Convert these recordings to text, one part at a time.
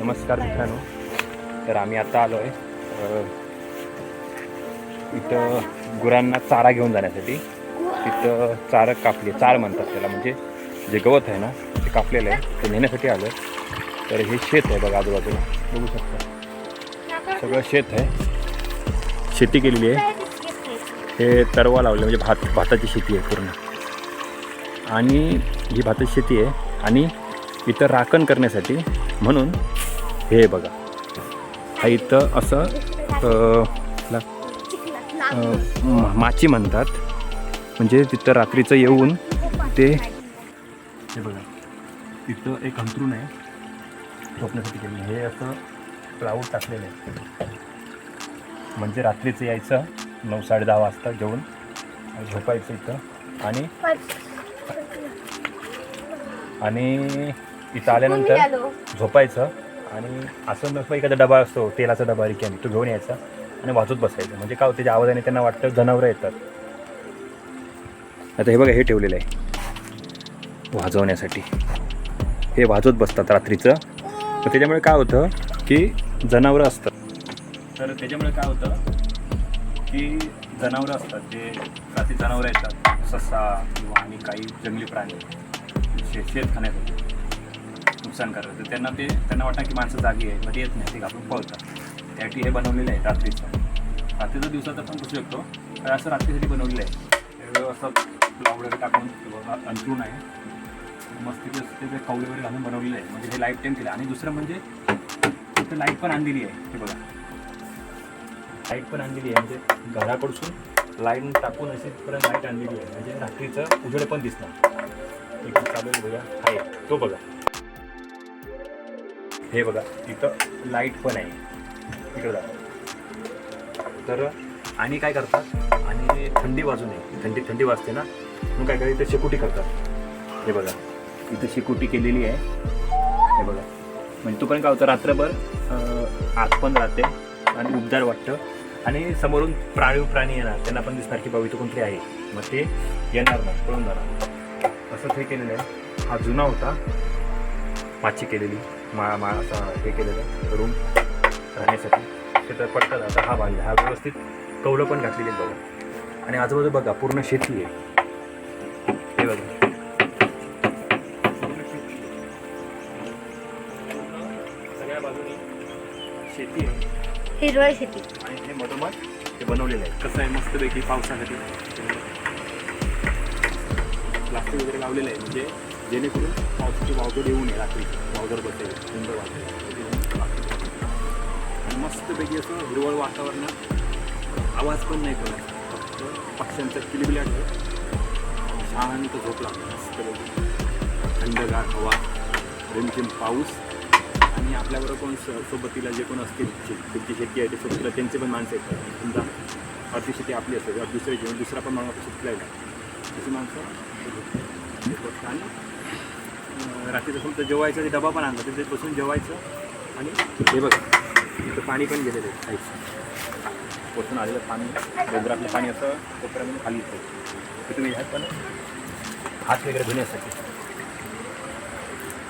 नमस्कार मित्रांनो. तर आम्ही आता आलो आहे इथं गुरांना चारा घेऊन जाण्यासाठी. तिथं चारं कापली चार म्हणतात त्याला म्हणजे जे गवत आहे ना ते कापलेलं आहे ते नेण्यासाठी आलो तर हे शेत आहे बघा आजूबाजूला बघू शकता. सगळं शेत आहे. शेती केलेली आहे. हे तरवा लावले म्हणजे भात भाताची शेती आहे पूर्ण. आणि ही भाताची शेती आहे. आणि इथं राखण करण्यासाठी म्हणून हे बघा. हा इथं असं माची म्हणतात. म्हणजे तिथं रात्रीचं येऊन ते हे बघा. तिथं एक अंतरून आहे. झोपण्यासाठी केलेलं हे असं प्लाऊड टाकलेलं आहे. म्हणजे रात्रीचं यायचं नऊ साडे दहा वाजता जेवून झोपायचं इथं. आणि आणि इथं आल्यानंतर झोपायचं. आणि असं नसतं एखादा डबा असतो तेलाचा डबा रिकामी तो घेऊन यायचा आणि वाजवत बसायचं. म्हणजे काय होतं त्याच्या आवाजाने त्यांना वाटतं जनावरं येतात. आता हे बघा हे ठेवलेलं आहे. वाजवण्यासाठी. हे वाजवत बसतात रात्रीचं. तर त्याच्यामुळे काय होतं की जनावरं असतात. तर त्याच्यामुळे काय होतं की जनावरं असतात जे रात्री जनावरं येतात. ससा किंवा आणि काही जंगली प्राणी शे शेत खाण्यासाठी नुकसान करतात. तर त्यांना ते त्यांना वाटतं की माणसं जागी आहे मध्ये येत नाही ते घाबरून पळतात. त्यासाठी हे बनवलेलं आहे रात्रीचं. रात्रीचं दिवसाचं पण बसू शकतो तर असं रात्रीसाठी बनवलेलं आहे. असं ब्लॉग वगैरे टाकून अंतरून आहे. मस्त तिथे ते ते कवले वगैरे घालून बनवलेलं आहे. म्हणजे हे लाइट टाईम केलं. आणि दुसरं म्हणजे तिथे लाइट पण आणलेली आहे. हे बघा. लाइट पण आणलेली आहे. म्हणजे घराकडसून लाईन टाकून अशी पर्यंत लाइट आणलेली आहे. म्हणजे रात्रीचं उजेड पण दिसणार. एक चालू बघा. आहे तो बघा. हे बघा इथं लाइट पण आहे. इकडं दाखवा. तर आणि काय करतात? आणि थंडी वाजू नये थंडी थंडी वाजते ना? म्हणून काय करतात? इथं शेकोटी करतात. हे बघा. इथं शेकोटी केलेली आहे. हे बघा. म्हणजे तोपर्यंत काय होतं? रात्रभर आत पण राहते आणि उबदार वाटतं. आणि समोरून प्राणी प्राणी येणार. त्यांना पण दिसणार की बाबा इथं कोणतरी आहे. मग ते येणार ना पळून जाणार. असंच हे केलेलं आहे. हा जुना होता. माची केलेली. मा मा असा हे केलेलं रूम राहण्यासाठी. ते तर पडतात आता हा बांधला. हा व्यवस्थित कौलं पण घातलेली आहेत बघा. आणि आजूबाजू बघा पूर्ण शेती आहे. हे बघा. शेती आहे. हिरवळ शेती. आणि हे मधोमध ते बनवलेलं आहे कसं आहे मस्तपैकी पावसासाठी. प्लास्टिक वगैरे लावलेलं आहे. म्हणजे जेणेकरून पावसाची वावदर येऊ नये रात्री. वावदर बसेल. सुंदर वाटेल. आणि मस्तपैकी असं हिरवळ वातावरणात आवाज पण नाही करत. फक्त पक्ष्यांचा किलबिलाट शांत झोप लागतं. मस्तपैकी. थंडगार हवा रिमझिम पाऊस आणि आपल्याबरोबर कोण स- सोबतीला जे कोण असतील शे- शेती आहे ते सोबतीला त्यांचे पण माणसं येतात समजा अर्धी शेती आपली असते किंवा दुसरे घेऊन दुसरा पण माणूस शेतीला येतात तशी माणसं आणि रात्रीचं समजा जेवायचं ते डबा पण आणला तिथे बसून जेवायचं आणि हे बघा इथं पाणी पण गेलेलं आहे. वरतून आलेलं पाणी डोंगरातलं पाणी असं कोपऱ्यामध्ये खाली येतं तिथून ह्यात पण हात वगैरे धुण्यासाठी.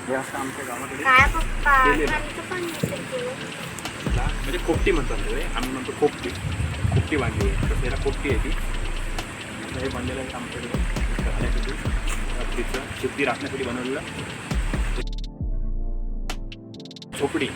हे असं आमच्या गावाकडे म्हणजे कोपटी म्हणतात ते आम्ही म्हणतो कोपटी कोपटी बांधली आहे. तर त्याला कोपटी आहे ती. हे बांधलेलं आहे आमच्याकडे. तिथं शिफ्टी राखण्यासाठी बनवलेलं. झोपडी.